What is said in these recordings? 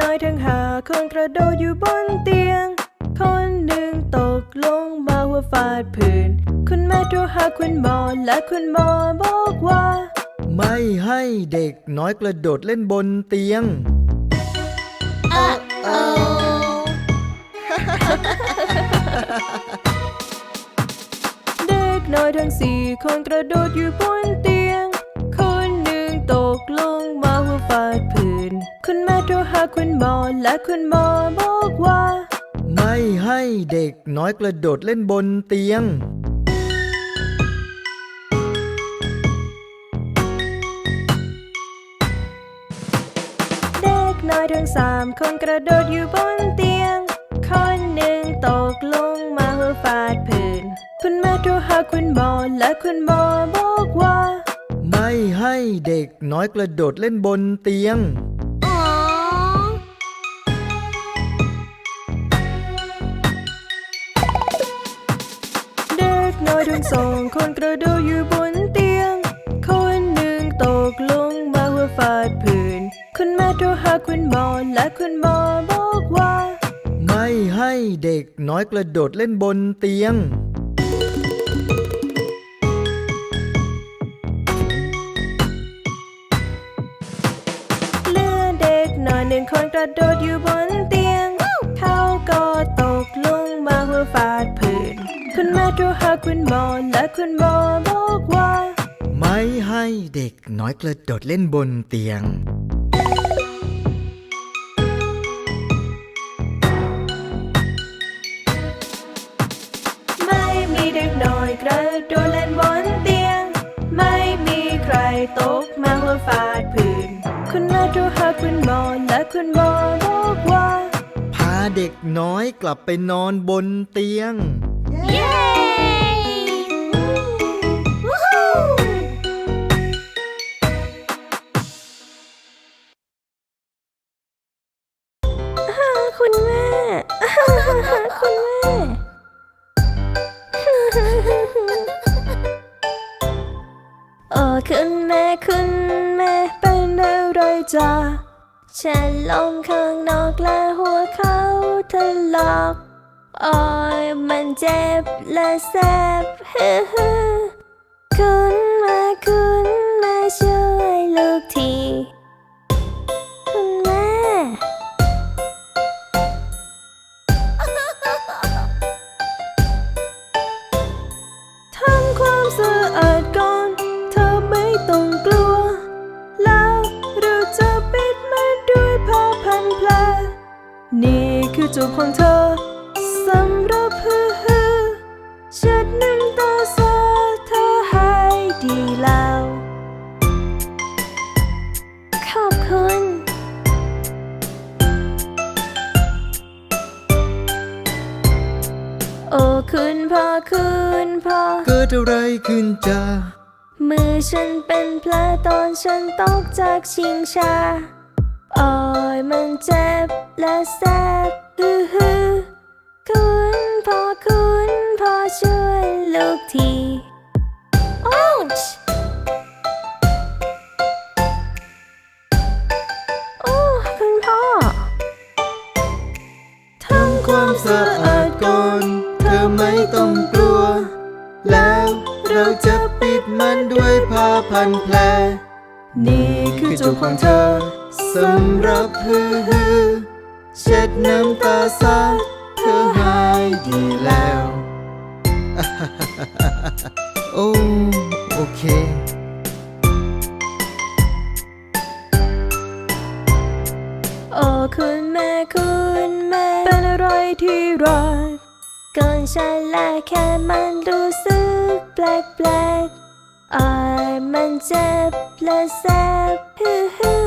น้อยทั้งหาคนกระโดดอยู่บนเตียง คนหนึ่งตกลงมาหัวฟาดพื้น คุณแม่โทรหาคุณหมอและคุณหมอบอกว่า ไม่ให้เด็กน้อยกระโดดเล่นบนเตียงเด็กน้อยทั้งสี่คนกระโดดอยู่บนเตียง คนหนึ่งตกลงมาหัวฟาดาคุณหมอและคุณหมอบอกว่า ไม่ให้เด็กน้อยกระโดดเล่นบนเตียง เด็กน้อยทั้งสามคนกระโดดอยู่บนเตียง คนหนึ่งตกลงมาหัวฟาดพื้น คุณแม่โทรหาคุณหมอและคุณหมอบอกว่า ไม่ให้เด็กน้อยกระโดดเล่นบนเตียง ทั้งสองคนกระโดดอยู่บนเตียง คนหนึ่งตกลงมาหัวฟาดพื้น คุณแม่โทรหาคุณหมอและคุณหมอบอกว่า ไม่ให้เด็กน้อยกระโดดเล่นบนเตียง เหลือเด็กน้อยหนึ่งคนกระโดดอยู่บนเตียง คุณหมอและคุณหมอบอกว่า ไม่ให้เด็กน้อยกระโดดเล่นบนเตียง ไม่มีเด็กน้อยกระโดดเล่นบนเตียง ไม่มีใครตกมาหัวฟาดพื้น คุณแม่โทรหาคุณหมอและคุณหมอบอกว่า พาเด็กน้อยกลับไปนอนบนเตียง เย้ คุณแม่ คุณแม่ โอ้คุณแม่ คุณแม่ เป็นอะไรจ้าฉันลงข้างนอกและหัวเขาถลอกโอ้ยมันเจ็บและแสบฮึฮึ คุณม่คุณม่ช่วยลูกที คุณแม่ ทำความสะอาดก่อน เธอไม่ต้องกลัว แล้วเราจะปิดมันด้วยผ้าพันแผลนี่คือจูบของเธอ ดีแล้วขอบคุณ โอ้คุณพ่อคุณพ่อ เกิดอะไรขึ้นจ้ามือฉันเป็นแผลตอนฉันตกจากชิงชาโอ้ยมันเจ็บและแสบฮือฮือคุณพ่อคุณพ่อช่วยลูกที ต้องกลัว แล้วเราจะปิดมันด้วยผ้าพันแผล นี่คือจูบของเธอสำหรับฮือฮือเช็ดน้ำตาซาเธอหายดีแล้ว โอ้โอเคโอ้คุณแม่คุณแม่เป็นอะไรที่รัก ก่อนฉันและแค่มันรู้สึกแปลกแปลกๆอยมันเจ็บและแสบฮือ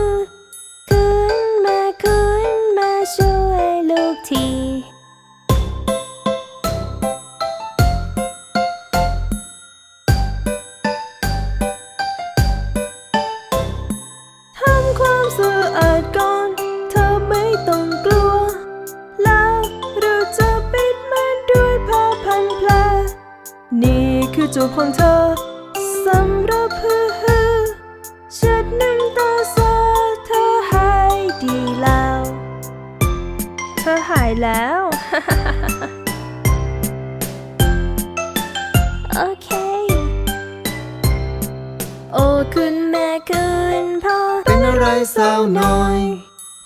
จูบของเธอสำหรับฮือฮือเช็ดน้ำตาซาเธอให้ดีแล้วแล้ว โอเค โอ้คุณแม่คุณพ่อเป็นอะไรสาวน้อย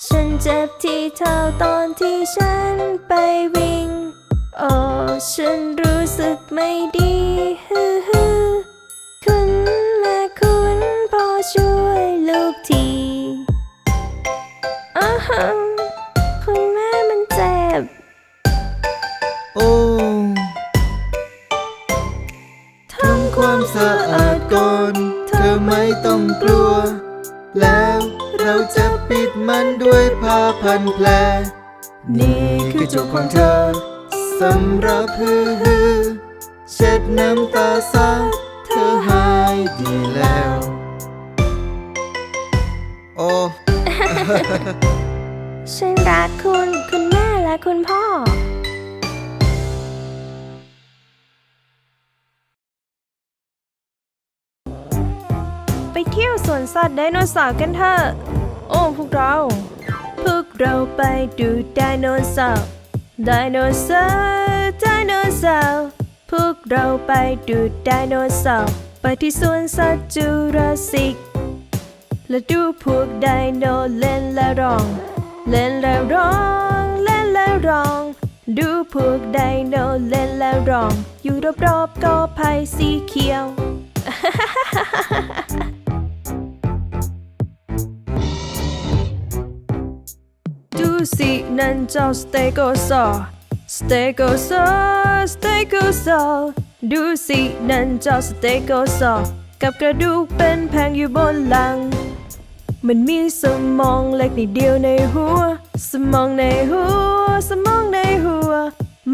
ฉันเจ็บที่เท้าตอนที่ฉันไปวิ่ง โอ้ฉันรู้สึกไม่ดี ด้วยผ้าพันแผล นี่คือจุกของเธอสำหรับฮือฮือเช็ดน้ำตาซะเธอหายดีแล้ว โอ้ ฉันรักคุณ คุณแม่และคุณพ่อไปเที่ยวสวนสัตว์ไดโนเสาร์กันเถอะ โอ้ พวกเรา เราไปดูไดโนเสาร์ไดโนเสาร์ไดโนเสาร์พวกเราไปดูไดโนเสาร์ไปที่สวนสัตว์จูราสสิก และดูพวกไดโนเล่นและร้อง เล่นและร้อง เล่นและร้อง ดูพวกไดโนเล่นและร้อง อยู่รอบๆกอไผ่สีเขียว สินั่นเจ้าสเตโกซอร์สเตโกซอร์สเตโกซอร์ดูสินั่นเจ้าสเตโกซอร์กับกระดูกเป็นแผงอยู่บนหลัง มันมีสมองเล็กนิดเดียวในหัว สมองในหัว สมองในหัว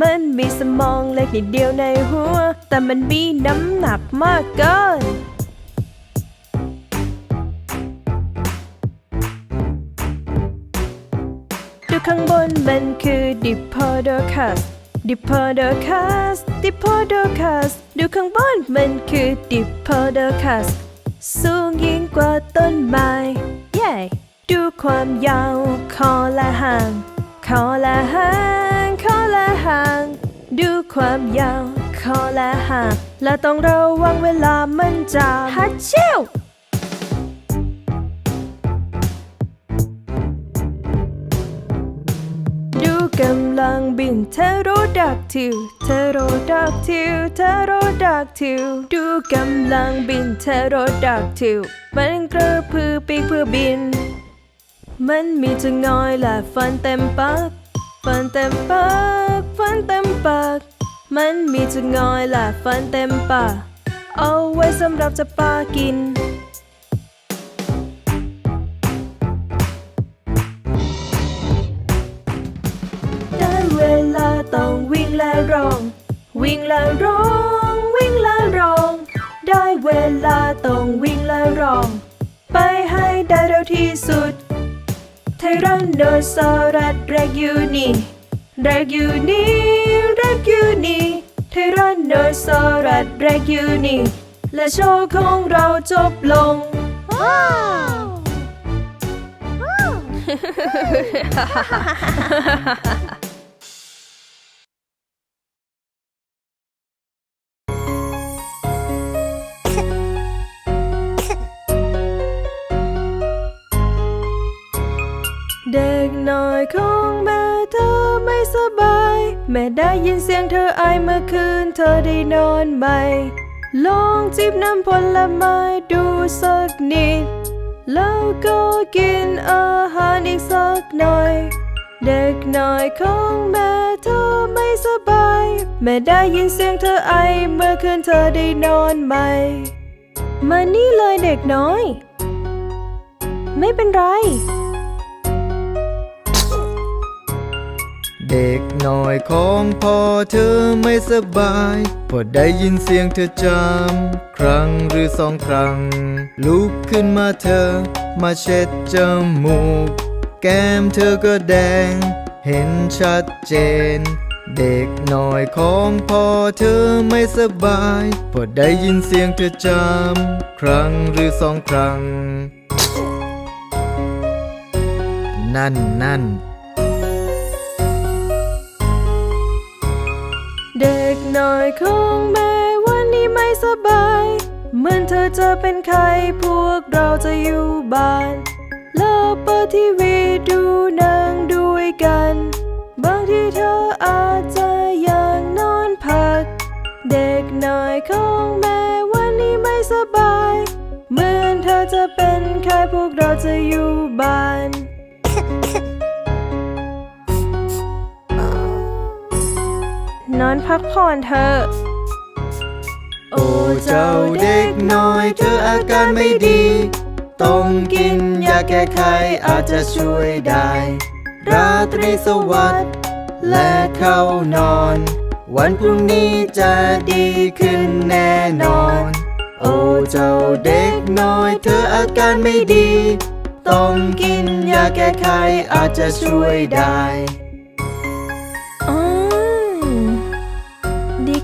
มันมีสมองเล็กนิดเดียวในหัว แต่มันมีน้ำหนักมากเกิน ดูข้างบนมันคือ Diplodocus Diplodocus Diplodocus ดูข้างบนมันคือ Diplodocus สูงยิ่งกว่าต้นไม้เย้ดูความยาวคอและหางคอและหางคอและหางดูความยาวคอและหางและต้องระวังเวลามันจะฮัดเชี่ยว นเทโรดักทิวเทโรดักทิวเทโรดักทิวดูกำลังบินเทโรดักทิวมันกระพือปีกเพื่อบิน มันมีจะงอยและฟันเต็มปาก ฟันเต็มปาก ฟันเต็มปาก มันมีจะงอยและฟันเต็มปาก เอาไว้สำหรับจะปากิน วิ่งและร้อง วิ่งและร้อง ได้เวลาต้องวิ่งและร้อง ไปให้ได้เร็วที่สุด ไทรันโดซอรัสแรกอยู่นี่แรกอยู่นี่แรกอยู่นี่ไทรันโดซอรัสแรกอยู่นี่และโชว์ของเราจบลง ว้าว เด็กน้อยของแม่เธอไม่สบาย แม่ได้ยินเสียงเธอไอเมื่อคืนเธอได้นอนไหมลองจิบน้ำผลไม้ดูสักนิด แล้วก็กินอาหารอีกสักหน่อย เด็กน้อยของแม่เธอไม่สบาย แม่ได้ยินเสียงเธอไอเมื่อคืนเธอได้นอนไหมมานี่เลยเด็กน้อย ไม่เป็นไร เด็กน้อยของพ่อเธอไม่สบาย พอได้ยินเสียงเธอจำครั้งหรือสองครั้ง ลุกขึ้นมาเธอ มาเช็ดจมูก แก้มเธอก็แดง เห็นชัดเจน เด็กน้อยของพ่อเธอไม่สบาย พอได้ยินเสียงเธอจำครั้งหรือสองครั้ง นั่นนั่น หน้อยของแม่วันนี้ไม่สบาย เหมือนเธอจะเป็นใครพวกเราจะอยู่บ้านแล้วเปิดทีวีดูหนังด้วยกัน บางทีเธออาจจะอยากนอนพัก เด็กหน้อยของแม่วันนี้ไม่สบาย เหมือนเธอจะเป็นใครพวกเราจะอยู่บ้าน นอนพักผ่อนเถอะโอ้เจ้าเด็กน้อยเธออาการไม่ดี ต้องกินยาแก้ไขอาจจะช่วยได้ ราตรีสวัสดิ์และเข้านอน วันพรุ่งนี้จะดีขึ้นแน่นอน โอ้เจ้าเด็กน้อยเธออาการไม่ดี ต้องกินยาแก้ไขอาจจะช่วยได้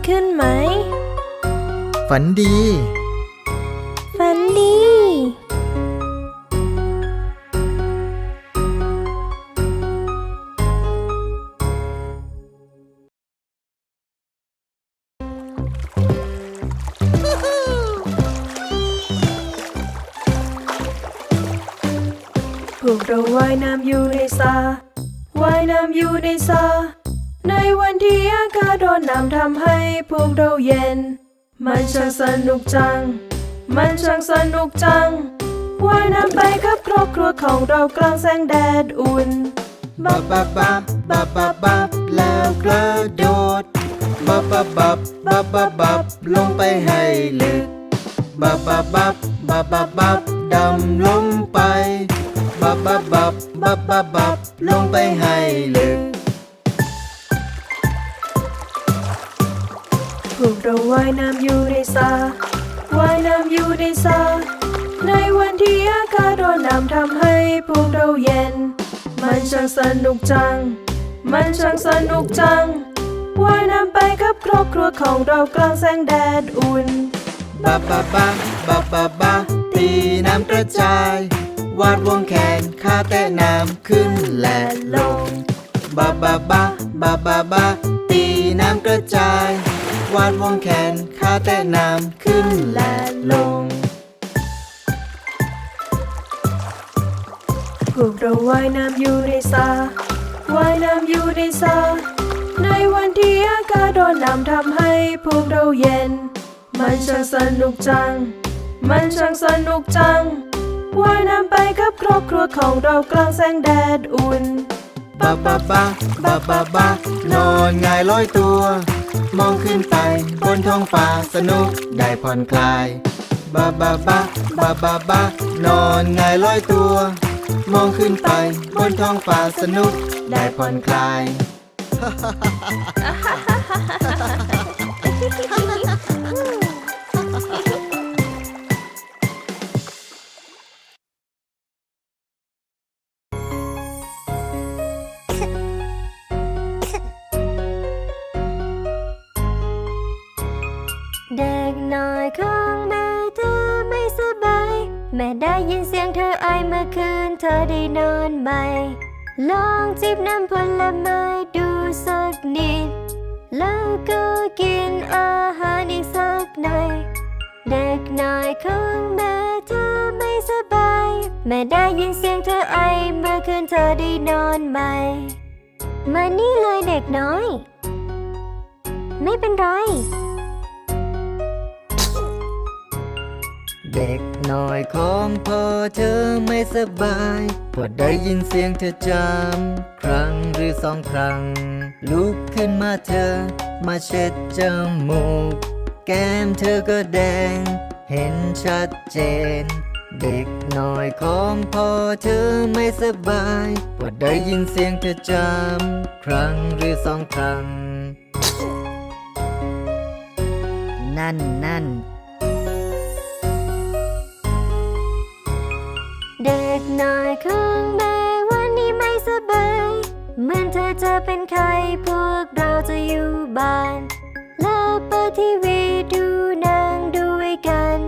ขึ้นไหม ฝันดี ฝันดีพวกเราว่ายน้ำอยู่ในสระว่ายน้ำอยู่ในสระ ในวันที่อากาศร้อนน้ำทำให้พวกเราเย็น มันช่างสนุกจัง มันช่างสนุกจังว่ายน้ำไปกับครอบครัวของเรากลางแสงแดดอุ่นบับบับบับบับบับบับแล้วกระโดดบับบับบับบับบับบับลงไปให้ลึกบับบับบับบับบับบับดำลงไปบับบับบับบับบับบับลงไปให้ลึก พวกเราว่ายน้ำอยู่ในสระว่ายน้ำอยู่ในสระในวันที่อากาศร้อนน้ำทำให้พวกเราเย็น มันช่างสนุกจัง มันช่างสนุกจัง ว่ายน้ำไปกับครอบครัวของเรากลางแสงแดดอุ่นบับบับบับบับบับบับตีน้ำกระจาย วาดวงแขนข้าแต่น้ำขึ้นและลงบับบับบับบับบับบับตีน้ำกระจาย วาดวงแขนข้าแต่น้ำขึ้นและลง พวกเราว่ายน้ำอยู่ในสระว่ายน้ำอยู่ในสระในวันที่อากาศร้อนน้ำทำให้พวกเราเย็น มันช่างสนุกจัง มันช่างสนุกจัง ว่ายน้ำไปกับครอบครัวของเรากลางแสงแดดอุ่น บาบาบาบาบาบานอนหงายลอยตัว มองขึ้นไปบนท้องฟ้าสนุกได้ผ่อนคลายบาบาบาบาบาบานอนหงายลอยตัว มองขึ้นไปบนท้องฟ้าสนุกได้ผ่อนคลายเด็ กน้อยของแม่เธอไม่สบาย แม่ได้ยินเสียงเธอไอเมื่อคืนเธอได้นอนไหม ลองจิบน้ำผลไม้ดูสักนิด แล้วก็กินอาหารอีกสักหน่อยเด็กน้อยของแม่เธอไม่สบาย แม่ได้ยินเสียงเธอไอเมื่อคืนเธอได้นอนไหม มานี่เลยเด็กน้อย ไม่เป็นไร เด็กน้อยของพ่อเธอไม่สบายพอได้ยินเสียงเธอจำครั้งหรือสองครั้ง ลุกขึ้นมาเธอ มาเช็ดจมูก แก้มเธอก็แดง เห็นชัดเจน เด็กน้อยของพ่อเธอไม่สบายพอได้ยินเสียงเธอจำครั้งหรือสองครั้ง นั่นนั่น เด็กน้อยของแม่วันนี้ไม่สบายเหมือนเธอจะเป็นใครพวกเราจะอยู่บ้านแล้วเปิดทีวีดูหนังด้วยกัน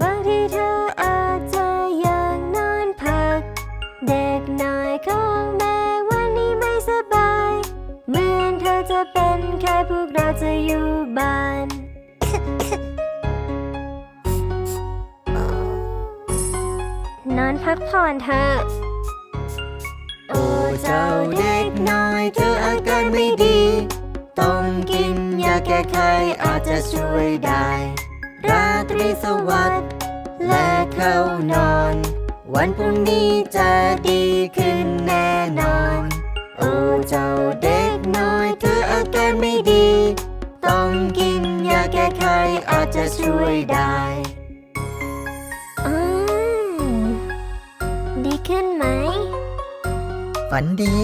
บางทีเธออาจจะอยากนอนพัก เด็กน้อยของแม่วันนี้ไม่สบาย เหมือนเธอจะเป็นใครพวกเราจะอยู่บ้าน อนพักผ่อนเถอะ โอ้เจ้าเด็กน้อยเธออาการไม่ดี ต้องกินยาแก้ไขอาจจะช่วยได้ ราตรีสวัสดิ์และเข้านอน วันพรุ่งนี้จะดีขึ้นแน่นอน โอ้เจ้าเด็กน้อยเธออาการไม่ดี ต้องกินยาแก้ไขอาจจะช่วยได้ ฝันดี